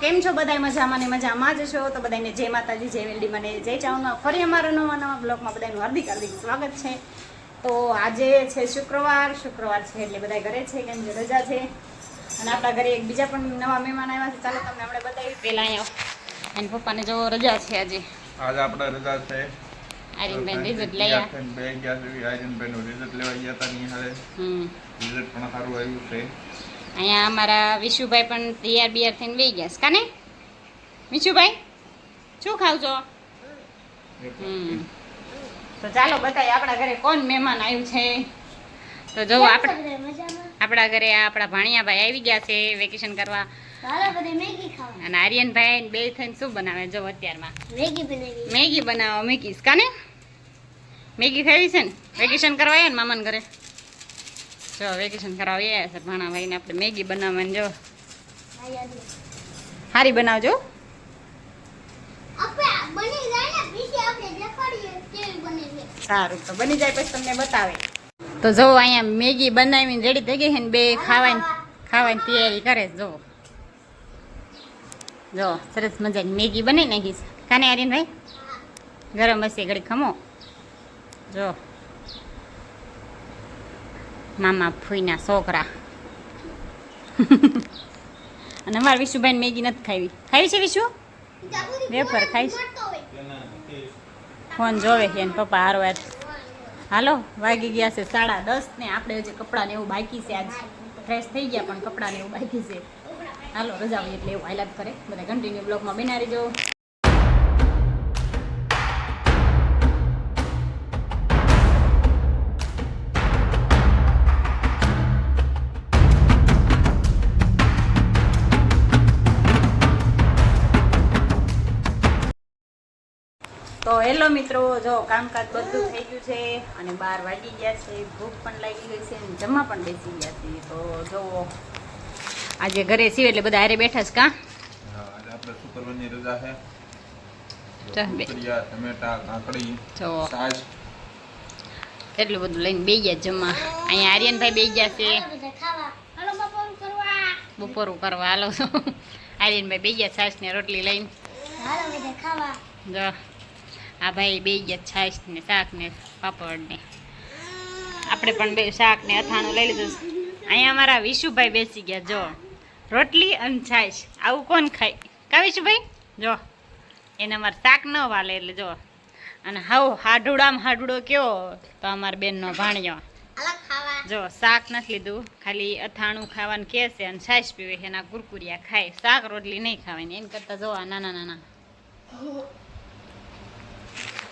કેમ છો બધા મજામાં ને મજામાં જ છો? તો બધાને જય માતાજી જય વેલડી મને જય ચાવના. ફરી અમારા નવા નવા બ્લોગમાં બધાનું હાર્દિક હાર્દિક સ્વાગત છે. તો આજે છે શુક્રવાર. શુક્રવાર છે એટલે બધા ઘરે છે કેમ કે રજા છે. અને આપણા ઘરે એક બીજા પણ નવા મહેમાન આવ્યા છે. ચાલો તમને આપણે બતાવી પહેલાં અહીંયા અને પપ્પાને જો રજા છે આજે. આજે આપણે રજા છે. આર્યનબેન રિઝલ્ટ લઈ. આર્યનબેન બે ગયા છે. આર્યનબેનનું રિઝલ્ટ લેવા ગયા હતા નિહાળે હમ. રિઝલ્ટ પણ સારું આવ્યું છે. અહીંયા અમારા વિશુભાઈ પણ તૈયાર બિયાર થઈને વહી ગયા છે. કાને? વિશુભાઈ શું ખાવ છો હમ. તો ચાલો બતાવીએ આપણા ઘરે કોણ મહેમાન આવ્યું છે? તો જો આપણે આપણા ઘરે આપણા ભાણિયાભાઈ આવી ગયા છે વેકેશન કરવા. અને આર્યનભાઈ બે થઈને શું બનાવે જો અત્યારમાં? મેગી બનાવો મેગીસ કાને? મેગી ખાવી છે ને? વેકેશન કરવા આવ્યા ને મામાના ઘરે? જો વેકેશન કરવા આવ્યા છે ભાણાભાઈને આપણે મેગી બનાવવાની જો. સારી બનાવજો. સારું તો બની જાય પછી તમને બતાવે. તો જો અહીંયા મેગી બનાવીને રેડી થઈ ગઈ છે ને બે ખાવાની ખાવાની તૈયારી કરે જો. જો સરસ મજાની મેગી બની નાખીશ કાને કાને ભાઈ ગરમ હશે ઘડી ખમો જો. મામા ફૂઈના છોકરા. અને અમારે વિશુભાઈ મેગી નથી ખાવી. ખાવી છે વિશુ? વેફર ખાઈશ. ફોન જોવે છે એને પપ્પા હારો હાર હાલો, વાગી ગયા છે સાડા દસ ને આપણે હજી કપડાં ને એવું બાકી છે આજ. ફ્રેશ થઈ ગયા પણ કપડાં ને એવું બાકી છે. હાલો, રજા હોય એટલે એવું હાઈલાઇટ કરે. બધા કન્ટિન્યુ બ્લોગમાં બનાવી જો તો હેલો મિત્રો જો કામકાજ બધું થઈ ગયું છે અને બાર વાગી ગયા છે ભૂખ પણ લાગી ગઈ છે અને જમવા પણ બેસી ગયા છે તો જુઓ આજે ઘરે છીએ એટલે બધા હારે બેઠા છે કા? હા, આપણે શુક્રવારની રજા છે. ચાલ બે. કુકરિયા, ટમેટા કાકડી જો. એટલું બધું લઈને બે ગયા જમવા. અહીંયા આર્યનભાઈ બે ગયા છે. બપોરું કરવા. હાલો. છો આર્યનભાઈ બે ગયા છાશ ને રોટલી લઈને. જો. આ ભાઈ બે ગયા છાશ ને શાક ને પાપડ ને. આપણે પણ બે શાક ને અથાણું લઈ લીધું અહીંયા અમારા વિશુભાઈ બેસી ગયા જો. રોટલી અને છાશ. આવું કોણ ખાય? કા વિશુભાઈ? જો. એને અમારે શાક ન વાલે એટલે જો. અને હાવ હાડુડામાં હાડુડો કયો? તો અમારા બેનનો ભાણ્યો. જો શાક નથી લીધું. ખાલી અથાણું ખાવાનું કે છે અને છાશ પીવે છે. એના કુરકુરિયા ખાય. શાક રોટલી નહીં ખાવાની. એમ કરતા જો નાના નાના.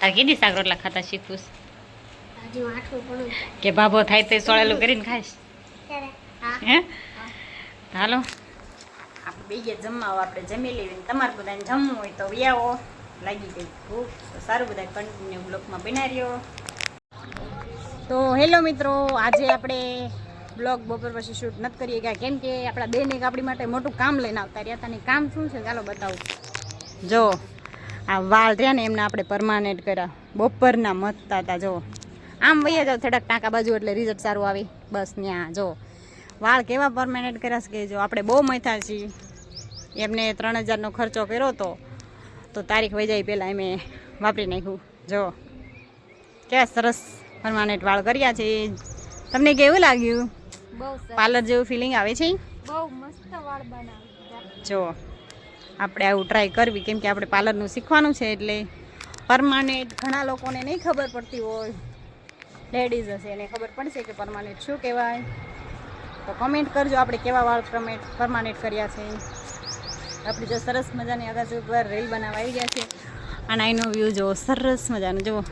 તાર કીધી શાક રોટલા ખાતા શીખવું કે ભાભો થાય તો સોળેલું કરીને ખાઈશ. હે. હાલો. આપણે બે ગયા જમવા આપણે જમી લેવી તમારે બધાને જમવું હોય તો વ્યાવો લાગી ગઈ ભૂખ તો સારું બધા કન્ટિન્યુ બ્લોકમાં બનાવ્યો રહ્યો. તો હેલો મિત્રો આજે આપણે બ્લોગ બપોર પછી શૂટ નથી કરીએ. ગયા કેમ કે આપણા બેન એક આપણી માટે મોટું કામ લઈને આવતા રહ્યા હતા ને કામ શું છે? ચાલો બતાવું. જો આ વાળ રહ્યા ને એમને આપણે પરમાનન્ટ કર્યા. બપોરના મથતા હતા જો આમ વૈયા જાઓ થોડાક ટાંકા બાજુ એટલે રિઝલ્ટ સારું આવી. બસ ત્યાં જો વાળ કેવા પરમાનન્ટ કર્યા છે કે જો આપણે બહુ મથા છીએ. એમને ત્રણ હજારનો ખર્ચો કર્યો હતો તો તારીખ વહી જાય પહેલાં એમે વાપરી નાખ્યું. જો કેવા સરસ પરમાનન્ટ વાળ કર્યા છે. તમને કેવું લાગ્યું? પાર્લર જેવું ફિલિંગ આવે છે? બહુ મસ્ત વાળ બનાવી જો આપણે આવું ટ્રાય કરવી, કેમ કે આપણે પાર્લરનું શીખવાનું છે એટલે પરમાનેન્ટ ઘણા લોકોને નહીં ખબર પડતી હોય. લેડીઝ હશે, એને ખબર પડશે કે પરમાનેન્ટ શું કહેવાય. તો કમેન્ટ કરજો, આપણે કેવા વાળ પ્રમેન્ટ પરમાનેન્ટ કર્યા છે. આપણે જો સરસ મજાની આગળ ઉપર રીલ બનાવવા આવી ગયા છે. અને અહીંનો વ્યૂ જુઓ, સરસ મજાનો, જુઓ.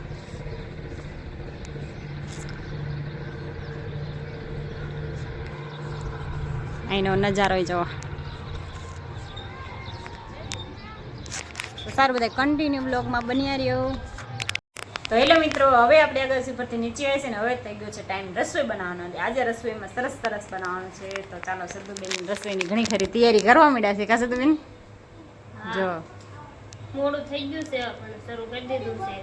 અહીંનો નજારો જો સારું બધા કન્ટિન્યુ બ્લોગમાં બન્યા રહ્યો. તો હેલો મિત્રો હવે આપણે આગળ પરથી નીચે આવી છે ને હવે થઈ ગયો છે ટાઈમ રસોઈ બનાવવાનો. આજે રસોઈમાં સરસ સરસ બનાવવાનું છે. તો ચાલો સદુબેન રસોઈની ઘણી ખરી તૈયારી કરવા માંડ્યા છે. કા સદુબેન જો. મોડું થઈ ગયું છે પણ શરૂ કરી દીધું છે.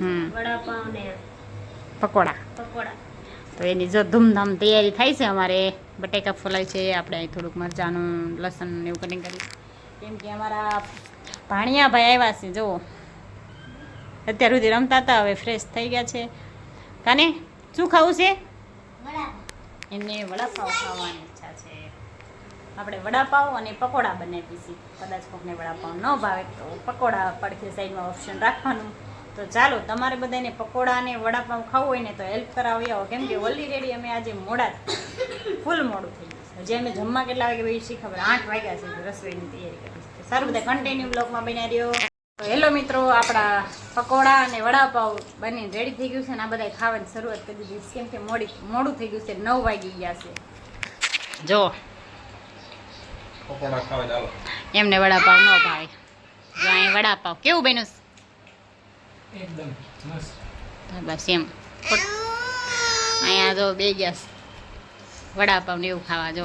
હમ. વડાપાવ ને પકોડા. પકોડા. તો એની જો ધૂમધામ તૈયારી થાય છે અમારે. બટેકા ફોલાય છે આપણે અહીં થોડુંક મરચાંનું લસણ એવું કટિંગ કરી. કેમ કે અમારા ભાણિયા ભાઈ આવ્યા છે જુઓ. અત્યાર સુધી રમતા હતા હવે ફ્રેશ થઈ ગયા છે. કાને શું ખાવું છે? એમને વડાપાવ ખાવાની ઈચ્છા છે. આપણે વડાપાવ અને પકોડા બનાવી છીએ કદાચ કોકને વડાપાવ ન ભાવે તો પકોડા પડખે સાઈડમાં ઓપ્શન રાખવાનું. તો ચાલો તમારે બધાને પકોડા અને વડાપાવ ખાવું હોય ને તો હેલ્પ કરાવી. આવો કેમ કે ઓલરેડી અમે આજે મોડા ફૂલ મોડું થઈ ગયું છે. હજી અમે જમવા કેટલા વાગે ભાઈ શી ખબર? આઠ વાગ્યા છે રસોઈની તૈયારી કરી છે સારું બધા કન્ટિન્યુ બ્લોગમાં બન્યા રહ્યો તો હેલો મિત્રો આપણા પકોડા અને વડાપાવ બની રેડી થઈ ગયું છે અને આ બધા ખાવાની શરૂઆત કરી દીધી કેમ કે મોડી મોડું થઈ ગયું છે નવ વાગી ગયા છે. જો. એમને વડાપાવ ન ભાવે. જો અહીં વડાપાવ કેવું બન્યું એકદમ બસ એમ. અહીંયા જો બે ગયા વડાપાવ ને એવું ખાવા જો.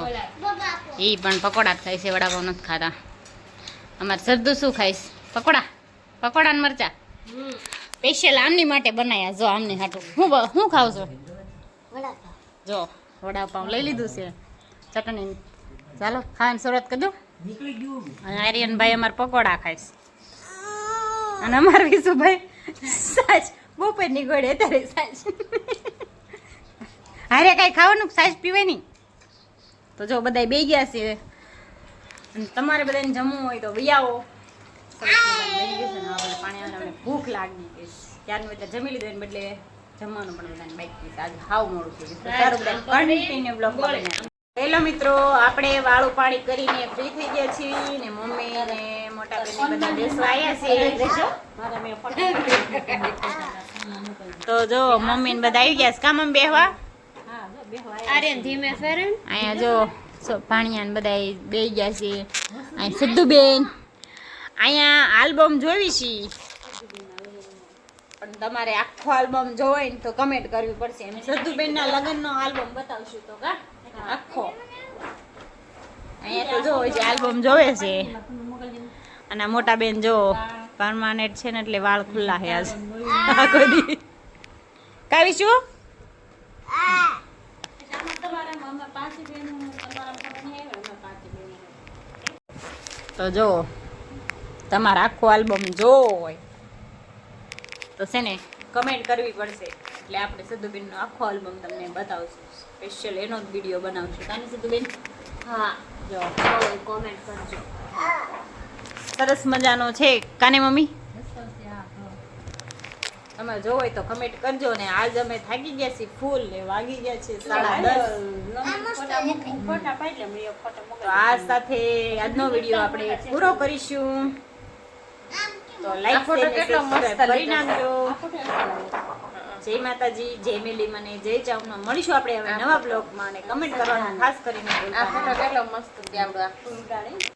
એ પણ પકોડા જ ખાય છે વડાપાવ નથી ખાતા. અમારે સરદુ શું ખાઈશ? પકોડા? પકોડા ને મરચા? સ્પેશિયલ આમની માટે બનાવ્યા જો આમની હાટું. હું હું ખાવ છો? જો, વડાપાઉં લઈ લીધું છે. ચટણી. ચાલો, ખાવાની શરૂઆત કરજો અને આર્યનભાઈ અમારે પકોડા ખાઈશ. અને અમારે વિશુભાઈ સાચ બપોર નીકળે અત્યારે સાચ હારે કાંઈ ખાવાનું? પીવાય નહીં તો જો બધા બે ગયા છે. અને તમારે બધાને જમવું હોય તો હવે પાણી ભૂખ લાગી ગઈ ત્યારનું એટલે જમી લીધું બદલે જમવાનું પણ બધાને બાઈક છે. આજે હાવ મોડું થઈ ગયું બ્લોગ હેલો મિત્રો આપણે વાળું પાણી કરીને ફ્રી થઈ ગયા છીએ ને મમ્મી ને મોટા બેન બધા બેસવા આવ્યા છે. તો જો મમ્મી ને બધા આવી ગયા છે. કામ બેહવા? આર્યન ધીમે ફેરન અહીંયા જો. સો- ભાણિયા બધા બે ગયા છે. અહીં સિદ્ધુબેન. અહીંયા આલ્બમ જોવી છે. પણ તમારે આખો આલ્બમ જોવો ને તો કમેન્ટ કરવી પડશે. એમ સિદ્ધુબેનના લગ્નનો આલ્બમ બતાવશું તો કા? આખો. અહીંયા તો જો છે, આલ્બમ જોવે છે. અને મોટા બેન જો પરમાનેન્ટ છે ને એટલે વાળ ખુલ્લા છે આજ. આખો દી. તો જો તમારે આખો આલ્બમ જો હોય. તો છે ને કમેન્ટ કરવી પડશે. એટલે આપણે સિદ્ધુબેનનો આખો આલ્બમ તમને બતાવશું. સ્પેશિયલ એનો જ વીડિયો બનાવશું. તાને સિદ્ધુબેન? હા. જો કોમેન્ટ કરજો. સરસ મજાનો છે. કાને મમ્મી? તમે જોવો હોય તો કમેન્ટ કરજો ને આજ અમે થાકી ગયા છીએ ફૂલ ને વાગી ગયા છીએ સાડા દસ. તો આ સાથે આજનો વીડિયો આપણે પૂરો કરીશું. તો લાઈક કરી નાખજો. જય માતાજી જય મેલી મને જય ચાવનો મળીશું આપણે હવે નવા બ્લોગમાં અને કમેન્ટ કરવાનું ખાસ કરીને આ ફોટો કેટલો મસ્ત આપણું